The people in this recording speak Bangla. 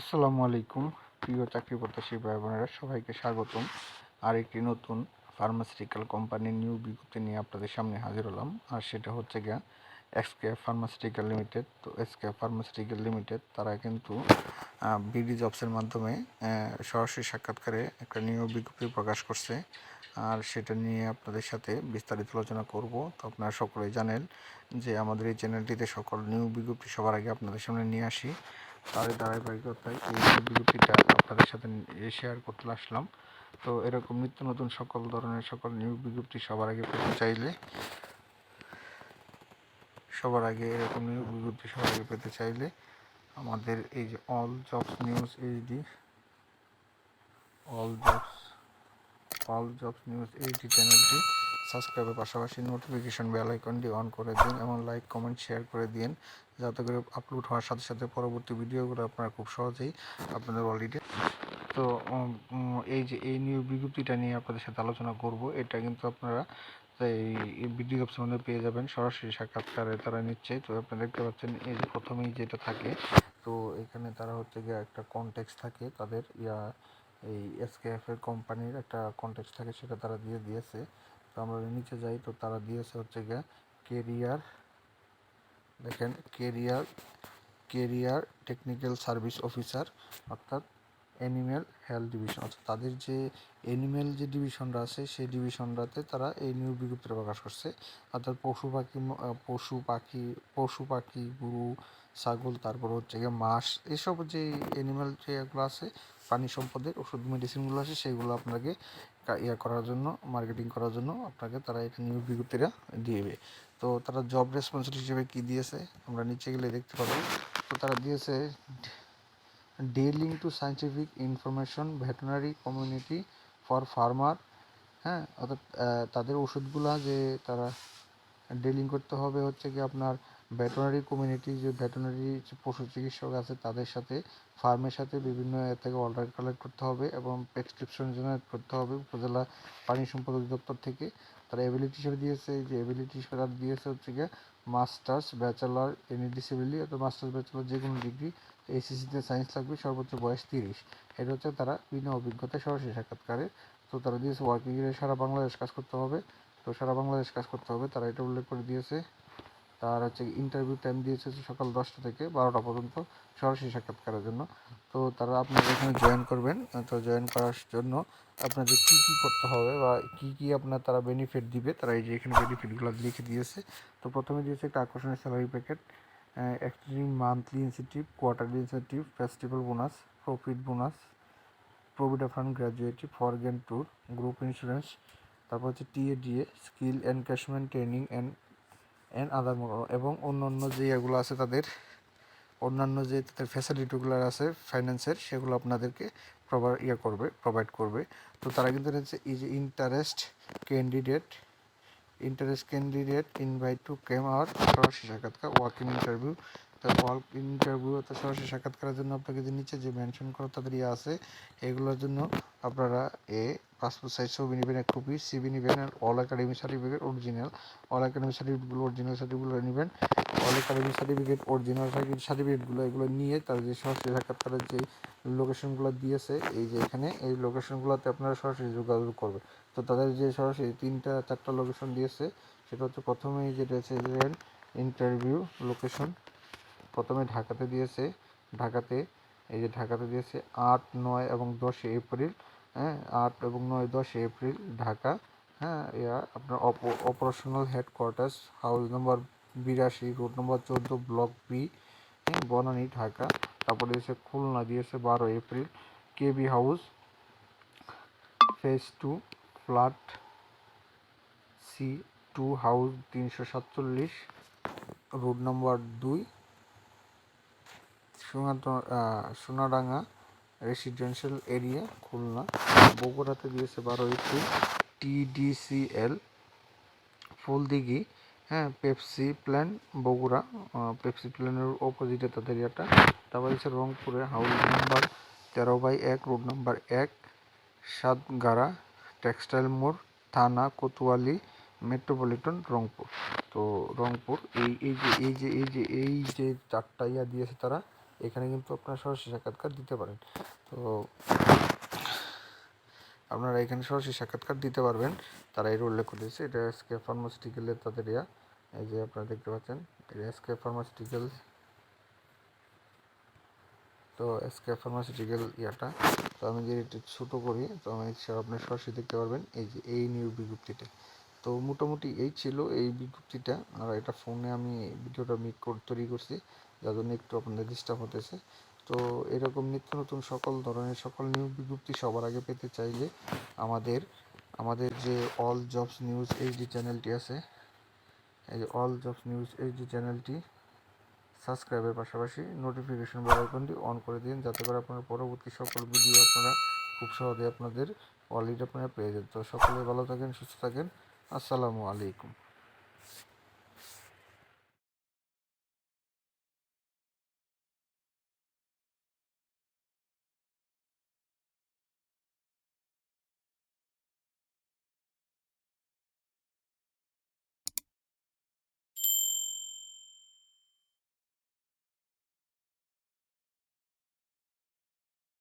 আসসালামু আলাইকুম। প্রিয় চাকরি প্রত্যাশী ভাই বোনেরা সবাইকে স্বাগতম। আর একটি নতুন ফার্মাসিউটিক্যাল কোম্পানির নিউ বিজ্ঞপ্তি নিয়ে আপনাদের সামনে হাজির হলাম। আর সেটা হচ্ছে গিয়া এক্সকে ফার্মাসিউটিক্যাল লিমিটেড তো এক্সকে ফার্মাসিউটিক্যাল লিমিটেড তারা কিন্তু বিডি জবসের মাধ্যমে সরাসরি সাক্ষাৎকারে একটা নিয়োগ বিজ্ঞপ্তি প্রকাশ করছে। আর সেটা নিয়ে আপনাদের সাথে বিস্তারিত আলোচনা করব। তো আপনারা সকলেই জানেন যে আমাদের এই চ্যানেলটিতে সকল নিয়োগ বিজ্ঞপ্তি সবার আগে আপনাদের সামনে নিয়ে আসি। তার ধারাবাহিকতায় এই বিজ্ঞপ্তিটা আপনাদের সাথে শেয়ার করতে আসলাম। তো এরকম নিত্য নতুন সকল ধরনের সকল নিয়োগ বিজ্ঞপ্তি সবার আগে পেতে চাইলে, সবার আগে এরকম নিয়োগ বিজ্ঞপ্তি সবার আগে পেতে চাইলে আমাদের এই যে all jobs news HD all jobs all jobs news HD চ্যানেলটি সাবস্ক্রাইবের পাশাপাশি নোটিফিকেশন বেল আইকনটি অন করে দিন এবং লাইক কমেন্ট শেয়ার করে দিন। যাতে করে আপলোড হওয়ার সাথে সাথে পরবর্তী ভিডিওগুলো আপনারা খুব সহজেই আপনাদের অলরেডি তো এই যে, এই নিয়োগ বিজ্ঞপ্তিটা নিয়ে আপনাদের সাথে আলোচনা করব, এটা কিন্তু আপনারা এই অপশন মধ্যে পেয়ে যাবেন। সরাসরি সাক্ষাৎকারে তারা নিচ্ছে তো আপনারা দেখতে পাচ্ছেন এই যে প্রথমেই যেটা থাকে, তো এখানে তারা হচ্ছে গিয়ে একটা কনটেক্স থাকে তাদের, ইয়া, এই এসকেএফ এর কোম্পানির একটা কনটেক্স থাকে, সেটা তারা দিয়ে দিয়েছে। তো আমরা নিচে যাই, তো তারা দিয়েছে হচ্ছে গিয়ে কেরিয়ার। দেখেন, career career technical service officer অর্থাৎ অ্যানিম্যাল হেলথ ডিভিশন অর্থাৎ তাদের যে অ্যানিম্যাল যে ডিভিশনটা আছে, সেই ডিভিশনটাতে তারা এই নিয়োগ বিজ্ঞপ্তিটা প্রকাশ করছে। অর্থাৎ পশু পাখি পশু পাখি পশু পাখি, গরু, ছাগল, তারপর হচ্ছে গিয়ে মাছ, এসব যে অ্যানিম্যাল যে এগুলো আছে, প্রাণী সম্পদের ওষুধ মেডিসিনগুলো আছে, সেগুলো আপনাকে ইয়া করার জন্য মার্কেটিং করার জন্য আপনাকে তারা এটা নিয়োগ বিজ্ঞপ্তিটা তো তারা জব রেসপন্সিবিলিটি হিসেবে কী দিয়েছে, আমরা নিচে গেলে দেখতে পাবো। তো তারা দিয়েছে dealing to scientific information veterinary community for farmer হ্যাঁ? অর্থাৎ তাদের ওষুধগুলা যে তারা ডিলিং করতে হবে হচ্ছে কি আপনার ভেটেনারি কমিউনিটি যে ভেটেনারি পশু চিকিৎসক আছে, তাদের সাথে ফার্মের সাথে বিভিন্ন এ থেকে অর্ডার কালেক্ট করতে হবে এবং প্রেসক্রিপশন জেনারেট করতে হবে উপজেলা পানি সম্পদ অধিদপ্তর থেকে। তারা এবিলিটি হিসেবে দিয়েছে যে এবিলিটি হিসেবে দিয়েছে হচ্ছে গিয়ে মাস্টার্স ব্যাচেলার এনি ডিসেবিলিটি অর্থাৎ মাস্টার্স ব্যাচেলার যে কোনো ডিগ্রি এসএসসিতে সায়েন্স লাগবে, সর্বোচ্চ বয়স তিরিশ। এটা হচ্ছে তারা বিনা অভিজ্ঞতায় সরাসরি সাক্ষাৎকারে তো তারা দিয়েছে ওয়ার্কিং সারা বাংলাদেশ কাজ করতে হবে। তো সারা বাংলাদেশ কাজ করতে হবে, তারা এটা উল্লেখ করে দিয়েছে। তার হচ্ছে ইন্টারভিউ টাইম দিয়েছে সকাল দশটা থেকে বারোটা পর্যন্ত সরাসরি সাক্ষাৎকারের জন্য। তো তারা আপনারা এখানে জয়েন করবেন। তো জয়েন করার জন্য আপনাদের কী কী করতে হবে বা কী কী আপনার তারা বেনিফিট দিবে, তারা এই যে এখানে বেনিফিটগুলো লিখে দিয়েছে। তো প্রথমে দিয়েছে একটা আকর্ষণীয় salary packet extreme monthly incentive quarterly incentive festival bonus profit bonus provident fund gratuity for foreign tour group insurance তারপর হচ্ছে TA DA skill encashment training and and other এবং অন্য অন্য যে এগুলো আছে তাদের, অন্যান্য যে তাদের ফ্যাসিলিটিগুলো আছে ফাইন্যান্সের সেগুলো আপনাদেরকে প্রভাইড ইয়ে করবে প্রোভাইড করবে। তো তারা কিন্তু হচ্ছে যে interest candidate interest candidate invite to came our সরাসরি সাক্ষাৎকার ওয়ার্কিং ইন্টারভিউ তো ওয়ার্ক ইন্টারভিউ অর্থাৎ সরাসরি সাক্ষাৎকারের জন্য আপনাকে যে নিচে যে মেনশন করা তাদের ইয়ে আছে, এগুলোর জন্য আপনারা এ পাসপোর্ট সাইজ ছবি নেবেন এক কপি সিবি নেবেন all academy certificate original all academy সার্টিফিকেটগুলো original সার্টিফিকেটগুলো নেবেন অল একাডেমি সার্টিফিকেট অরিজিনাল সার্টিফিকেটগুলো এগুলো নিয়ে তার যে সরাসরি সাক্ষাৎকারের যে লোকেশনগুলো দিয়েছে, এই যে এখানে, এই লোকেশনগুলোতে আপনারা সরাসরি যোগাযোগ করবেন। তো তাদের যে সরাসরি তিনটা, চারটা লোকেশন দিয়েছে, সেটা হচ্ছে প্রথমেই যেটা হচ্ছে ইন্টারভিউ লোকেশন প্রথমে ঢাকাতে দিয়েছে, ঢাকাতে, এই যে ঢাকাতে দিয়েছে আট, নয় এবং দশে এপ্রিল। হ্যাঁ আট এবং নয় দশ এপ্রিল, ঢাকা। হ্যাঁ ইয়া আপনার অপারেশনাল হেডকোয়ার্টার্স হাউস নম্বর বিরাশি রোড নম্বর চোদ্দ ব্লক বি হ্যাঁ বনানী, ঢাকা। তারপরে দিয়েছে খুলনা, দিয়েছে বারো April. KB house phase two flat C two house তিনশো সাতচল্লিশ রোড নম্বর দুই সোনাডাঙ্গা। Residential area Khulna. বগুড়াতে দিয়েছে বারো এপ্রিল টিডিসিএল ফুলদিঘি হ্যাঁ পেপসি প্ল্যান বগুড়া। পেপসি প্ল্যানের অপোজিটে তাদের এটা তারপর হচ্ছে রংপুরে হাউস নাম্বার তেরো বাই এক রোড নাম্বার এক, সাতগাড়া টেক্সটাইল মোড়, থানা, কোতোয়ালি মেট্রোপলিটন রংপুর। তো রংপুর, এই এই যে এই যে এই যে এই যে চারটা ইয়া দিয়েছে তারা এখানে কিন্তু আপনারা সরাসরি সাক্ষাৎকার দিতে পারেন। তো আপনারা এখানে সরাসরি সাক্ষাৎকার দিতে পারবেন। তারা এর উল্লেখ করেছে এটা এসকে ফার্মাসিউটিক্যালের তাদের ইয়া। এই যে আপনারা দেখতে পাচ্ছেন, এটা এসকে ফার্মাসিউটিক্যাল তো এসকে ফার্মাসিউটিক্যাল ইয়াটা, তো আমি যদি একটু ছোটো করি, তো আমি আপনি সরাসরি দেখতে পারবেন, এই যে এই নিউ বিজ্ঞপ্তিটা তো মোটামুটি এই ছিল এই বিজ্ঞপ্তিটা। আর এটা ফোনে আমি ভিডিওটা মিক তৈরি করছি। যার জন্য একটু আপনাদের ডিস্টার্ব হতেছে। তো এরকম নিত্য নতুন সকল ধরনের সকল নিয়োগ বিজ্ঞপ্তি সবার আগে পেতে চাইলে আমাদের আমাদের যে অল জবস নিউজ এইচডি চ্যানেলটি আছে, এই যে অল জবস নিউজ এইচডি চ্যানেলটি সাবস্ক্রাইবের পাশাপাশি নোটিফিকেশন বেল আইকনটি অন করে দিন, যাতে করে আপনার পরবর্তী সকল ভিডিও আপনারা খুব সহজে আপনাদের অলরেডি আপনারা পেয়ে যান। তো সকলে ভালো থাকেন, সুস্থ থাকেন। আসসালামু আলাইকুম।